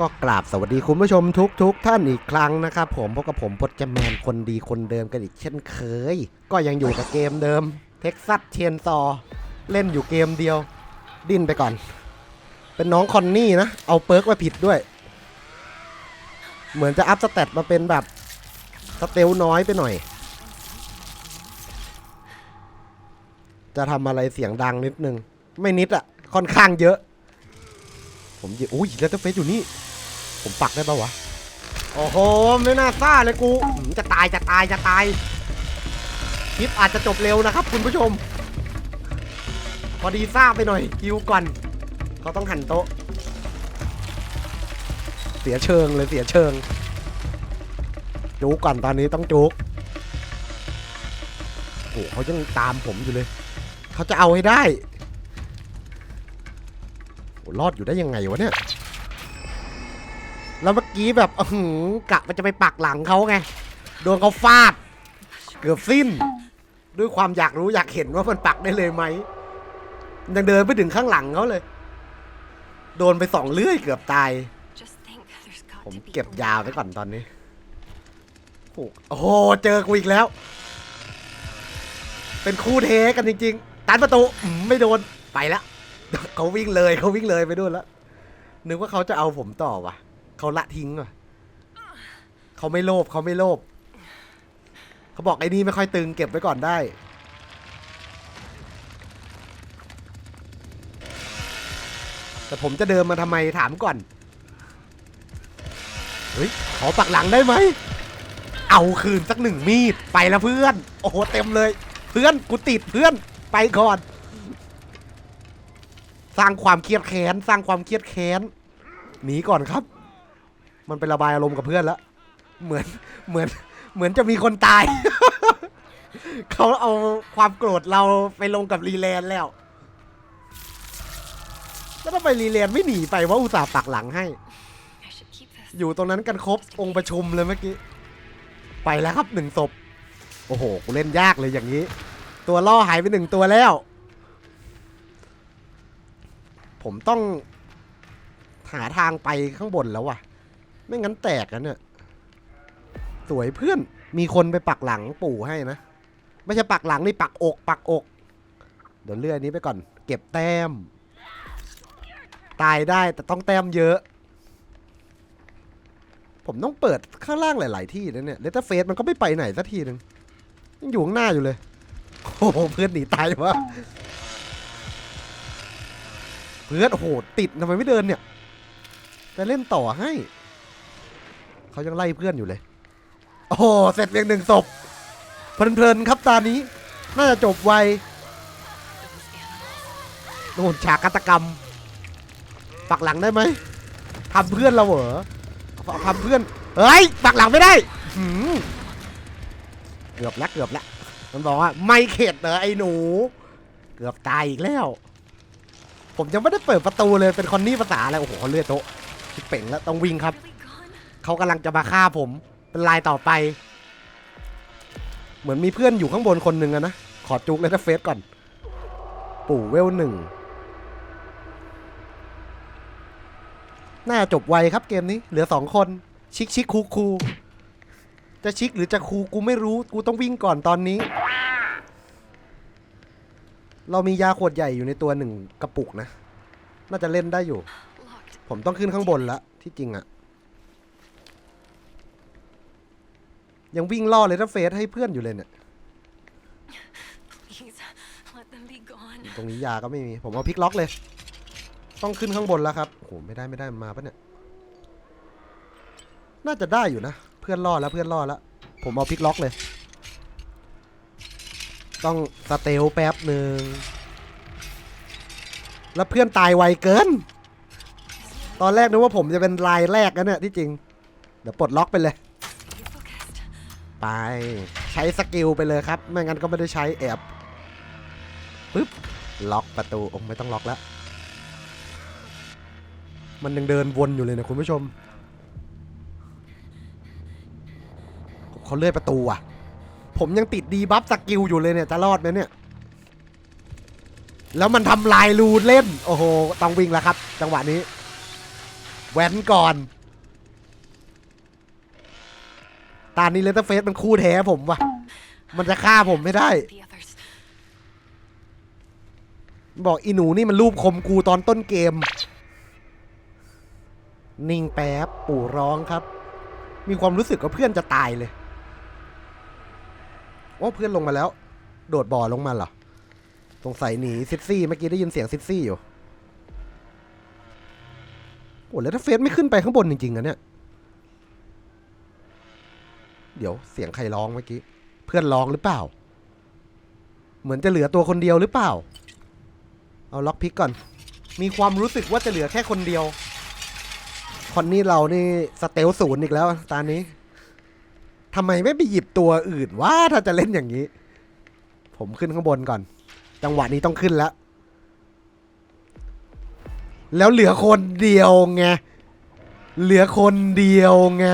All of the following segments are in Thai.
ก็กราบสวัสดีคุณผู้ชมทุกทุกๆท่านอีกครั้งนะครับผมพบกับผมพจแมนคนดีคนเดิมกันอีกเช่นเคย ก็ยังอยู่กับเกมเดิมเท็กซัสเชนซอเล่นอยู่เกมเดียว ดิ้นไปก่อน เป็นน้องคอนนี่นะ เอาเปิร์กมาผิดด้วย เหมือนจะอัพสเตตมาเป็นแบบสเตลน้อยไปหน่อย จะทำอะไรเสียงดังนิดนึง ไม่นิดอะค่อนข้างเยอะผมอุ้ยแล้วเฟซอยู่นี่ ผมปักได้ปะวะ โอ้โห ไม่น่าซ่าเลยกูจะตายจะตายจะตาย คลิปอาจจะจบเร็วนะครับ คุณผู้ชม พอดีซ่าไปหน่อยคิวก่อนเขาต้องหันโต๊ะ เสียเชิงเลยเสียเชิง จุกก่อนตอนนี้ต้องจุกโอ้โหเขายังตามผมอยู่เลย เขาจะเอาให้ได้โอ้รอดอยู่ได้ยังไงวะเนี่ย แล้วเมื่อกี้แบบอื้อหือกะมันจะไปปักหลังเขาไง โดนเขาฟาด เกือบสิ้น ด้วยความอยากรู้อยากเห็นว่ามันปักได้เลยไหมยังเดินไปถึงข้างหลังเขาเลย โดนไปสองเลื่อยเกือบตาย ผมเก็บยาไว้ก่อนตอนนี้ โอ้โอ้โหเจอกูอีกแล้ว เป็นคู่เทกันจริงๆ ตันประตูอืมไม่โดน ไปแล้ว เขาวิ่งเลยเขาวิ่งเลยไปด้วยแล้ว นึกว่าเขาจะเอาผมต่อวะ เขาละทิ้งว่ะเขาไม่โลภเขาไม่โลภเขาบอกไอ้นี่ไม่ค่อยตึงเก็บไว้ก่อนได้ แต่ผมจะเดินมาทำไมถามก่อน เฮ้ย ขอปักหลังได้ไหม เอาคืนสักหนึ่งมีด ไปแล้วเพื่อน โอ้โห เต็มเลย เพื่อน กูติดเพื่อน ไปก่อน สร้างความเครียดแค้น สร้างความเครียดแค้น หนีก่อนครับ มันไประบายอารมณ์กับเพื่อนแล้ว เหมือนเหมือนเหมือนจะมีคนตาย เขาเอาความโกรธเราไปลงกับรีแลนด์แล้ว แล้วทำไมรีแลนด์ไม่หนีไปว่าอุตส่าห์ปักหลังให้ อยู่ตรงนั้นกันครบองค์ประชุมเลยเมื่อกี้ ไปแล้วครับหนึ่งศพ โอ้โห กูเล่นยากเลยอย่างนี้ ตัวล่อหายไปหนึ่งตัวแล้ว ผมต้องหาทางไปข้างบนแล้วว่ะ ไม่งั้นแตกแล้วเนี่ย สวยเพื่อน มีคนไปปักหลังปู่ให้นะ ไม่ใช่ปักหลังนี่ปักอก ปักอก เดี๋ยวเลื่อยนี้ไปก่อน เก็บแต้ม ตายได้แต่ต้องแต้มเยอะ ผมต้องเปิดข้างล่างหลาย ๆ ที่นะเนี่ยเลตเฟสมันก็ไม่ไปไหนสักทีหนึ่งยังอยู่ข้างหน้าอยู่เลย โอ้โหเพื่อนหนีตายวะเพื่อนโอ้โหติดทำไมไม่เดินเนี่ย จะเล่นต่อให้ เขายังไล่เพื่อนอยู่เลย โอ้โหเสร็จเพียงหนึ่งศพเพลินๆครับตานี้ น่าจะจบไวโน่นฉากฆาตกรรม ปักหลังได้ไหมทำเพื่อนเราเหรอทำเพื่อนเฮ้ยปักหลังไม่ได้เกือบแล้วเกือบแล้วมันบอกว่าไม่เข็ดเหรอไอ้หนู เกือบตายอีกแล้ว ผมยังไม่ได้เปิดประตูเลยเป็นคอนนี่ภาษาอะไรโอ้โหเขาเลือดโต๊ะชิบเป่งแล้วต้องวิ่งครับ เขากำลังจะมาฆ่าผม เป็นลายต่อไป เหมือนมีเพื่อนอยู่ข้างบนคนหนึ่งอะนะ ขอจุกเลยนะเฟสก่อน ปู่เวลหนึ่ง น่าจะจบไวครับเกมนี้ เหลือสองคน ชิคชิคคูคู จะชิคหรือจะคูกูไม่รู้ กูต้องวิ่งก่อนตอนนี้ เรามียาขวดใหญ่อยู่ในตัวหนึ่งกระปุกนะ น่าจะเล่นได้อยู่ ผมต้องขึ้นข้างบนแล้วที่จริงอะ ยังวิ่งล่อเลยถ้าเฟสให้เพื่อนอยู่เลยเนี่ย Please, let them be gone. ตรงนี้ยาก็ไม่มี ผมเอาพลิกล็อกเลย ต้องขึ้นข้างบนแล้วครับ โอ้โห ไม่ได้ไม่ได้มันมาปะเนี่ย น่าจะได้อยู่นะ เพื่อนล่อแล้วเพื่อนล่อแล้ว ผมเอาพลิกล็อกเลย ต้องสเตลแป๊บหนึ่ง แล้วเพื่อนตายไวเกิน ตอนแรกนึกว่าผมจะเป็นลายแรกนะเนี่ยที่จริง เดี๋ยวปลดล็อกไปเลย Stay focused. ไป ใช้สกิลไปเลยครับ ไม่งั้นก็ไม่ได้ใช้แอบปึ๊บ ล็อกประตูโอ้ไม่ต้องล็อกแล้ว มันยังเดินวนอยู่เลยนะคุณผู้ชม เขาเลื่อยประตูอะ ผมยังติดดีบัฟสกิลอยู่เลยเนี่ย จะรอดไหมเนี่ย แล้วมันทำลายรูเล่น โอ้โห ต้องวิ่งแล้วครับ จังหวะนี้แว้นก่อน ตานี้เลนเตอร์เฟสมันคู่แท้ผมว่ะ มันจะฆ่าผมไม่ได้ บอกอีหนูนี่มันรูปคมกูตอนต้นเกม นิ่งแป๊บปู่ร้องครับ มีความรู้สึกว่าเพื่อนจะตายเลยว่าเพื่อนลงมาแล้ว โดดบ่อลงมาเหรอสงสัยหนีซิซี่เมื่อกี้ได้ยินเสียงซิซี่อยู่โอ้แล้วถ้าเฟสไม่ขึ้นไปข้างบนจริงๆอะเนี่ย เดี๋ยวเสียงใครร้องเมื่อกี้ เพื่อนร้องหรือเปล่า เหมือนจะเหลือตัวคนเดียวหรือเปล่า เอาล็อกพิกก่อน มีความรู้สึกว่าจะเหลือแค่คนเดียว คอนนี่เรานี่สเตลศูนย์อีกแล้วตอนนี้ทำไมไม่ไปหยิบตัวอื่นว่าถ้าจะเล่นอย่างนี้ ผมขึ้นข้างบนก่อน จังหวะนี้ต้องขึ้นแล้ว แล้วเหลือคนเดียวไง เหลือคนเดียวไง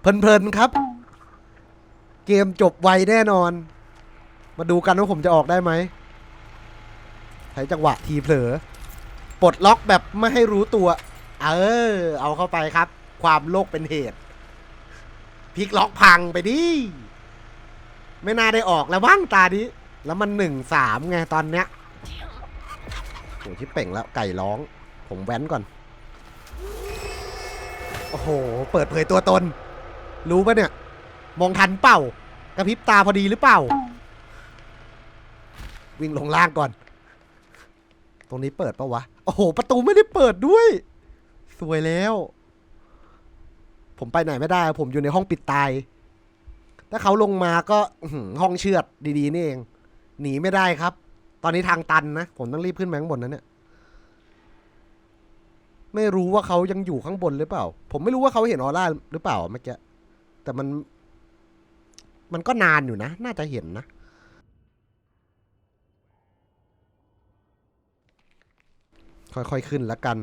เพลินๆครับ เกมจบไวแน่นอน มาดูกันว่าผมจะออกได้ไหมใช้จังหวะทีเผลอปลดล็อกแบบไม่ให้รู้ตัว เออ เอาเข้าไปครับ ความโลกเป็นเหตุพลิกล็อกพังไปดิไม่น่าได้ออกแล้วว่างตานี้ แล้วมันหนึ่งสามไงตอนเนี้ยโอ้ชิเป่งแล้วไก่ร้อง ผมแว้นก่อน โอ้โห เปิดเผยตัวตน รู้ปะเนี่ย มองทันเปล่ากระพริบตาพอดีหรือเปล่า วิ่งลงล่างก่อน ตรงนี้เปิดปะวะ โอ้โห ประตูไม่ได้เปิดด้วย สวยแล้ว ผมไปไหนไม่ได้ ผมอยู่ในห้องปิดตาย ถ้าเขาลงมาก็ห้องเชือดดีๆนี่เอง หนีไม่ได้ครับ ตอนนี้ทางตันนะ ผมต้องรีบขึ้นไปข้างบนนะเนี่ยไม่รู้ว่าเขายังอยู่ข้างบนหรือเปล่า ผมไม่รู้ว่าเขาเห็นออร่าหรือเปล่าเมื่อกี้ แต่มัน มันก็นานอยู่นะ น่าจะเห็นนะ ค่อยๆขึ้นล้วกัน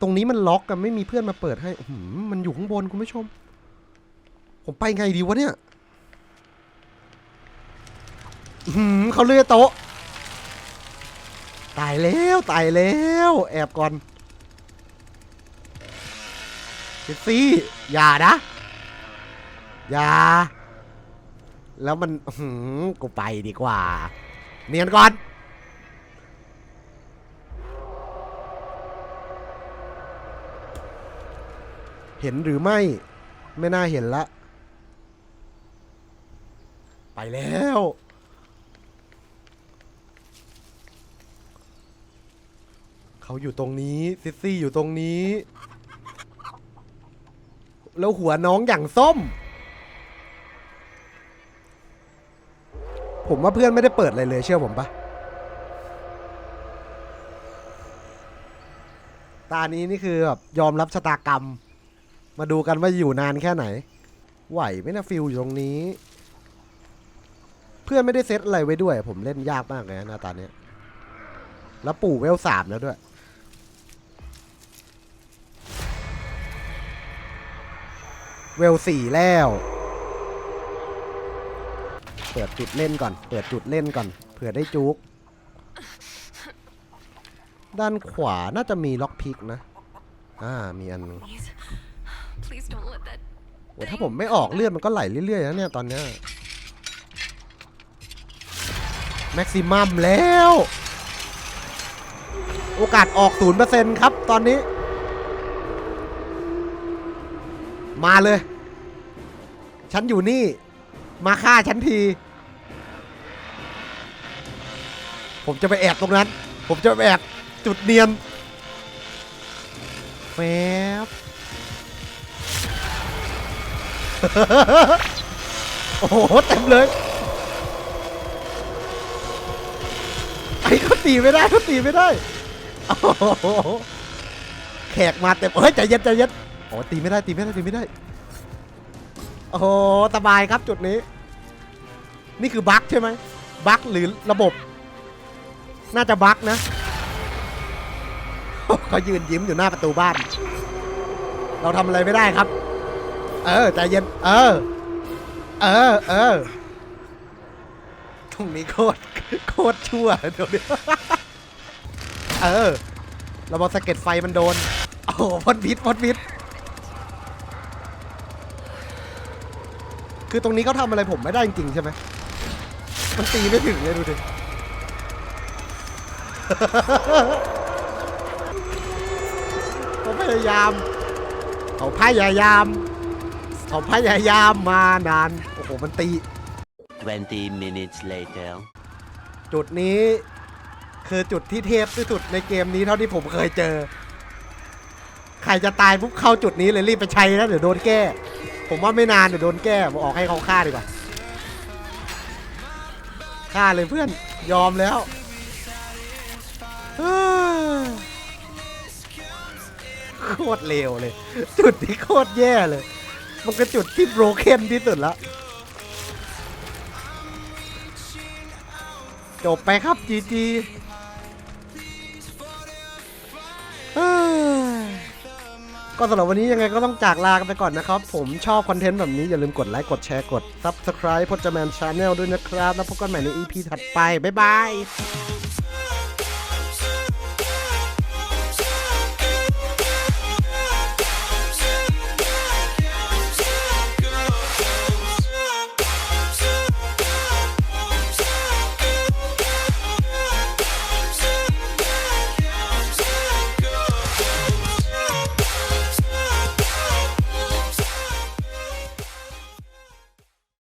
ตรงนี้มันล็อกกันไม่มีเพื่อนมาเปิดให้หือมันอยู่ข้างบนคุณผู้ชม ผมไปไงดีวะเนี่ยหือเขาเลื่อยโต๊ะ ตายแล้วตายแล้ว แอบก่อนเจสซี่อย่านะ อย่า แล้วมันหือกูไปดีกว่า เนียนก่อน เห็นหรือไม่ ไม่น่าเห็นละ ไปแล้วเขาอยู่ตรงนี้ ซิซี่อยู่ตรงนี้ แล้วหัวน้องอย่างส้ม ผมว่าเพื่อนไม่ได้เปิดอะไรเลยเชื่อผมปะตานี้นี่คือแบบยอมรับชะตากรรม มาดูกันว่าอยู่นานแค่ไหน ไหวไหมนะฟิลอยู่ตรงนี้ เพื่อนไม่ได้เซตอะไรไว้ด้วย ผมเล่นยากมากเลยนะตาเนี้ยแล้วปู่เวลสามแล้วด้วยเวลสี่แล้ว เปิดจุดเล่นก่อน เปิดจุดเล่นก่อน เผื่อได้จุก ด้านขวาน่าจะมีล็อกพิกนะ อ่า มีอันหนึง Please. Please don't let that. โอ้ถ้าผมไม่ออกเลือดมันก็ไหลเรื่อยๆนะเนี่ยตอนเนี้ยแม็กซิมัมแล้ว โอกาสออกศูนย์เปอร์เซ็นต์ครับตอนนี้ มาเลย ฉันอยู่นี่ มาฆ่าฉันที ผมจะไปแอบตรงนั้น ผมจะไปแอบจุดเนียนแฟบโอ้โหเต็มเลยไอ้เขาตีไม่ได้เขาตีไม่ได้โอ้โหแขกมาเต็มเฮ้ยใจเย็นใจเย็นโอ้ตีไม่ได้ตีไม่ได้ตีไม่ได้โอ้โหสบายครับจุดนี้ นี่คือบั๊กใช่ไหมบั๊กหรือระบบ น่าจะบั๊กนะ เขายืนยิ้มอยู่หน้าประตูบ้าน เราทำอะไรไม่ได้ครับ เออใจเย็น เออ เออ เออ ตรงนี้โคตร โคตรชั่วเดี๋ยวนี้เออ เราบอกสะเก็ดไฟมันโดน โอ้โหพ่นพิษพ่นพิษคือตรงนี้เขาทำอะไรผมไม่ได้จริงๆใช่ไหม มันตีไม่ถึงเลยดูดิ เขาพยายาม เขาพยายาม เขาพยายามมานาน โอ้โห มันตี 20 minutes later. จุดนี้คือจุดที่เทพที่สุดในเกมนี้เท่าที่ผมเคยเจอ ใครจะตายปุ๊บเข้าจุดนี้เลยรีบไปใช้นะเดี๋ยวโดนแก้ ผมว่าไม่นานเดี๋ยวโดนแก้ผมออกให้เขาฆ่าดีกว่าฆ่าเลยเพื่อนยอมแล้วเฮ้ย โคตรเลวเลย จุดที่โคตรแย่เลย มันก็จุดที่โบรเคนที่สุดล้วจบไปครับจีจีก็สำหรับวันนี้ยังไงก็ต้องจากลากันไปก่อนนะครับ ผมชอบคอนเทนต์แบบนี้ อย่าลืมกดไลค์ กดแชร์ กด Subscribe พจแมนชาแนลด้วยนะครับ แล้วพบกันใหม่ใน EP ถัดไป บ๊ายบาย